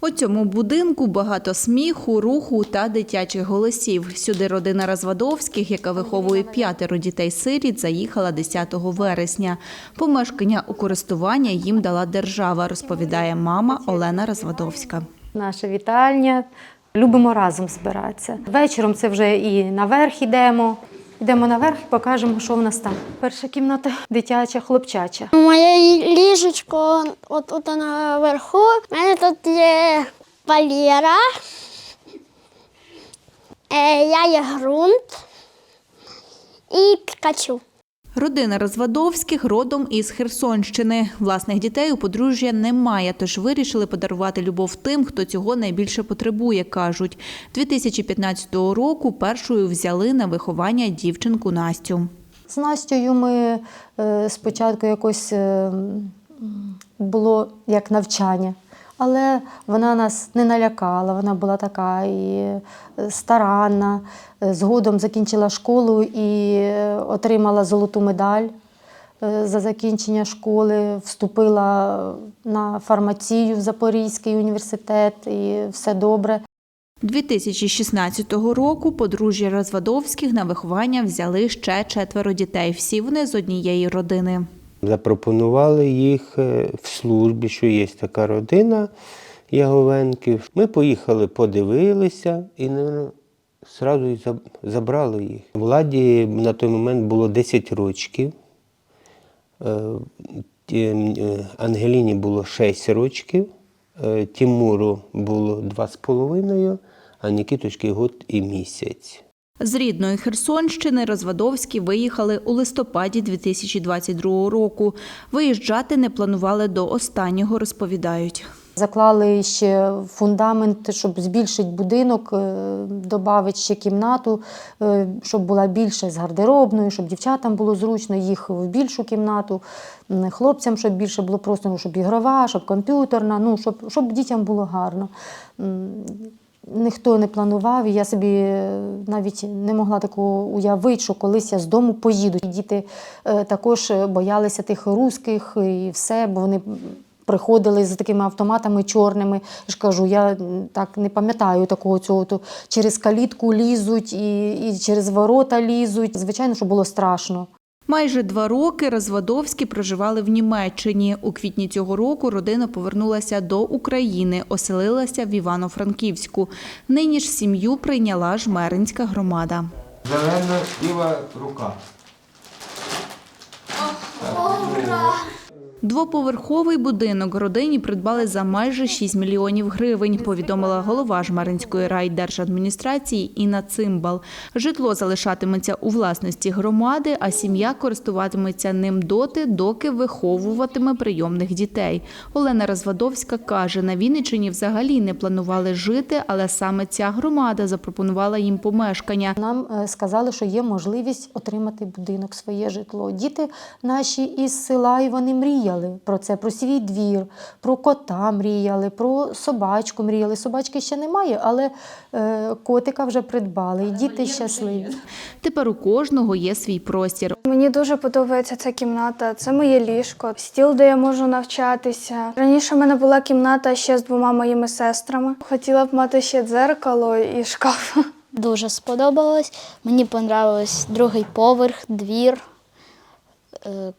У цьому будинку багато сміху, руху та дитячих голосів. Сюди родина Розвадовських, яка виховує п'ятеро дітей-сиріт, заїхала 10 вересня. Помешкання у користування їм дала держава, розповідає мама Олена Розвадовська. наша вітальня. Любимо разом збиратися. Вечором це вже і наверх йдемо. Йдемо наверх і покажемо, що в нас там. Перша кімната дитяча, хлопчача. Моє ліжечко от тут наверху. У мене тут є Валера. Е, я є ґрунт і Пікачу. Родина Розвадовських родом із Херсонщини. Власних дітей у подружжя немає, тож вирішили подарувати любов тим, хто цього найбільше потребує, кажуть. 2015 року першою взяли на виховання дівчинку Настю. З Настю ми е, спочатку якось е, було як навчання, але вона нас не налякала, вона була така і е, старанна. Е, Згодом закінчила школу і е, отримала золоту медаль за закінчення школи, вступила на фармацію в Запорізький університет і все добре. 2016 року подружжя Розвадовських на виховання взяли ще четверо дітей. Всі вони з однієї родини. Запропонували їх е, в службі, що є така родина Яговенків. Ми поїхали, подивилися і ну, одразу і забрали їх. Владі на той момент було 10 років. Е, е, Ангеліні було 6 років, Тимуру було 2,5, а Нікіточки год і місяць. З рідної Херсонщини Розвадовські виїхали у листопаді 2022 року. Виїжджати не планували до останнього, розповідають. Заклали ще фундамент, щоб збільшити будинок, додати ще кімнату, е, щоб була більше з гардеробною, щоб дівчатам було зручно їх в більшу кімнату, хлопцям, щоб більше було просто, ну, щоб ігрова, щоб комп'ютерна, ну, щоб, щоб дітям було гарно. Ніхто не планував, і я собі е, навіть не могла такого уявити, що колись я з дому поїду. І Діти е, також боялися тих русських і все, бо вони приходили з такими автоматами чорними. Я ж кажу, я так не пам'ятаю такого цього. То через калітку лізуть і, і через ворота лізуть. Звичайно, що було страшно. Майже два роки Розвадовські проживали в Німеччині. У квітні цього року родина повернулася до України, оселилася в Івано-Франківську. Нині ж сім'ю прийняла жмеринська громада. Зелена ліва рука. Двоповерховий будинок родині придбали за майже 6 мільйонів гривень, повідомила голова Жмеринської райдержадміністрації Інна Цимбал. Житло залишатиметься у власності громади, а сім'я користуватиметься ним доти, доки виховуватиме прийомних дітей. Олена Розвадовська каже, на Вінниччині взагалі не планували жити, але саме ця громада запропонувала їм помешкання. Нам е, сказали, що є можливість отримати будинок, своє житло. Діти наші із села, і вони мріяли про це, про свій двір, про кота мріяли, про собачку мріяли. Собачки ще немає, але е, котика вже придбали. І діти щасливі. Тепер у кожного є свій простір. Мені дуже подобається ця кімната. Це моє ліжко, стіл, де я можу навчатися. Раніше в мене була кімната ще з двома моїми сестрами. Хотіла б мати ще дзеркало і шкаф. Дуже сподобалось. Мені понравилось другий поверх, двір,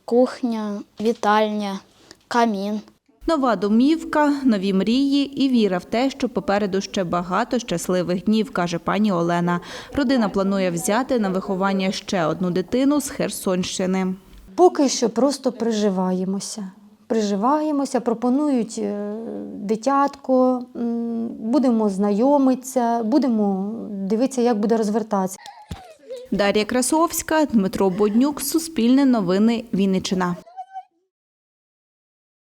кухня, вітальня, камін. Нова домівка, нові мрії і віра в те, що попереду ще багато щасливих днів, каже пані Олена. Родина планує взяти на виховання ще одну дитину з Херсонщини. Поки що просто приживаємося. Приживаємося, пропонують е, дитятко, будемо знайомитися, будемо дивитися, як буде розвертатися. Дар'я Красовська, Дмитро Боднюк, Суспільне новини, Вінниччина.